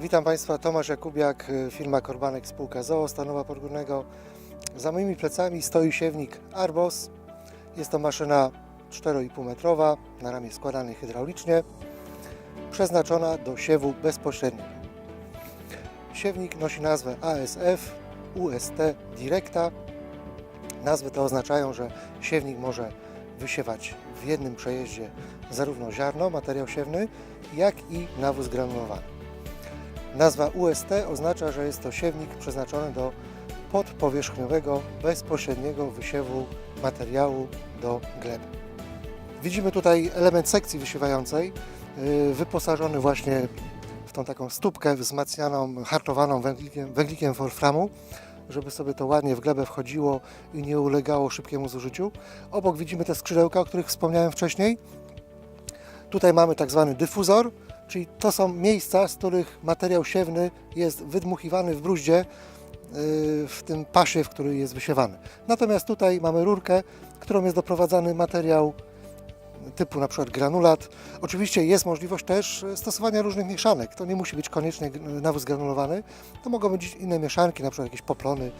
Witam Państwa, Tomasz Jakubiak, y, firma Korbanek Spółka ZOO Stanowa Podgórnego. Za moimi plecami stoi siewnik Arbos. Jest to maszyna 4,5 metrowa, na ramię składanej hydraulicznie, przeznaczona do siewu bezpośredniego. Siewnik nosi nazwę ASF UST Directa. Nazwy te oznaczają, że siewnik może wysiewać w jednym przejeździe zarówno ziarno, materiał siewny, jak i nawóz granulowany. Nazwa UST oznacza, że jest to siewnik przeznaczony do podpowierzchniowego, bezpośredniego wysiewu materiału do gleby. Widzimy tutaj element sekcji wysiewającej, yy, wyposażony właśnie w tą taką stópkę wzmacnianą, hartowaną węglikiem, węglikiem wolframu, żeby sobie to ładnie w glebę wchodziło i nie ulegało szybkiemu zużyciu. Obok widzimy te skrzydełka, o których wspomniałem wcześniej. Tutaj mamy tak zwany dyfuzor, czyli to są miejsca, z których materiał siewny jest wydmuchiwany w bruździe yy, w tym pasie, w który jest wysiewany. Natomiast tutaj mamy rurkę, którą jest doprowadzany materiał typu na przykład granulat. Oczywiście jest możliwość też stosowania różnych mieszanek. To nie musi być koniecznie g- nawóz granulowany. To mogą być inne mieszanki, na przykład jakieś poplony,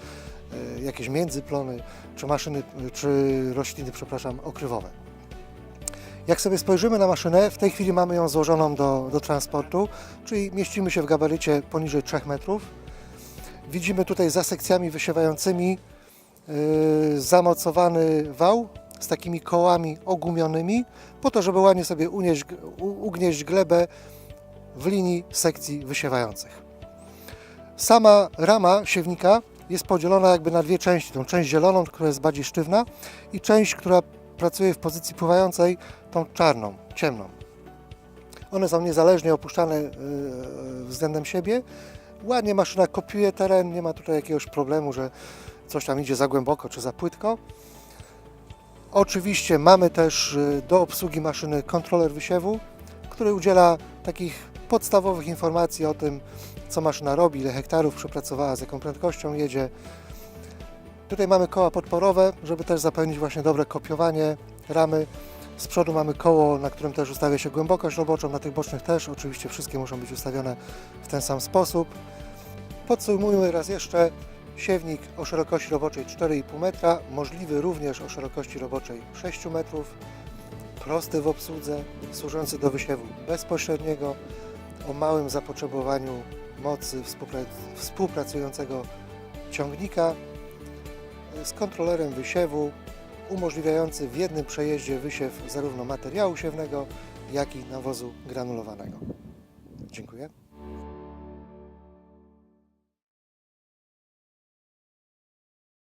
jakieś międzyplony, czy maszyny, czy rośliny, przepraszam, okrywowe. Jak sobie spojrzymy na maszynę, w tej chwili mamy ją złożoną do, do transportu, czyli mieścimy się w gabarycie poniżej 3 metrów. Widzimy tutaj za sekcjami wysiewającymi yy, zamocowany wał z takimi kołami ogumionymi, po to, żeby ładnie sobie unieść, ugnieść glebę w linii sekcji wysiewających. Sama rama siewnika jest podzielona jakby na dwie części. Tą część zieloną, która jest bardziej sztywna i część, która pracuje w pozycji pływającej, tą czarną, ciemną. One są niezależnie opuszczane yy, względem siebie. Ładnie maszyna kopiuje teren, nie ma tutaj jakiegoś problemu, że coś tam idzie za głęboko czy za płytko. Oczywiście mamy też yy, do obsługi maszyny kontroler wysiewu, który udziela takich podstawowych informacji o tym, co maszyna robi, ile hektarów przepracowała, z jaką prędkością jedzie. Tutaj mamy koła podporowe, żeby też zapewnić właśnie dobre kopiowanie ramy. Z przodu mamy koło, na którym też ustawia się głębokość roboczą, na tych bocznych też. Oczywiście wszystkie muszą być ustawione w ten sam sposób. Podsumujmy raz jeszcze. Siewnik o szerokości roboczej 4,5 metra, możliwy również o szerokości roboczej 6 metrów, prosty w obsłudze, służący do wysiewu bezpośredniego, o małym zapotrzebowaniu mocy współpra- współpracującego ciągnika, z kontrolerem wysiewu, umożliwiający w jednym przejeździe wysiew zarówno materiału siewnego, jak i nawozu granulowanego. Dziękuję.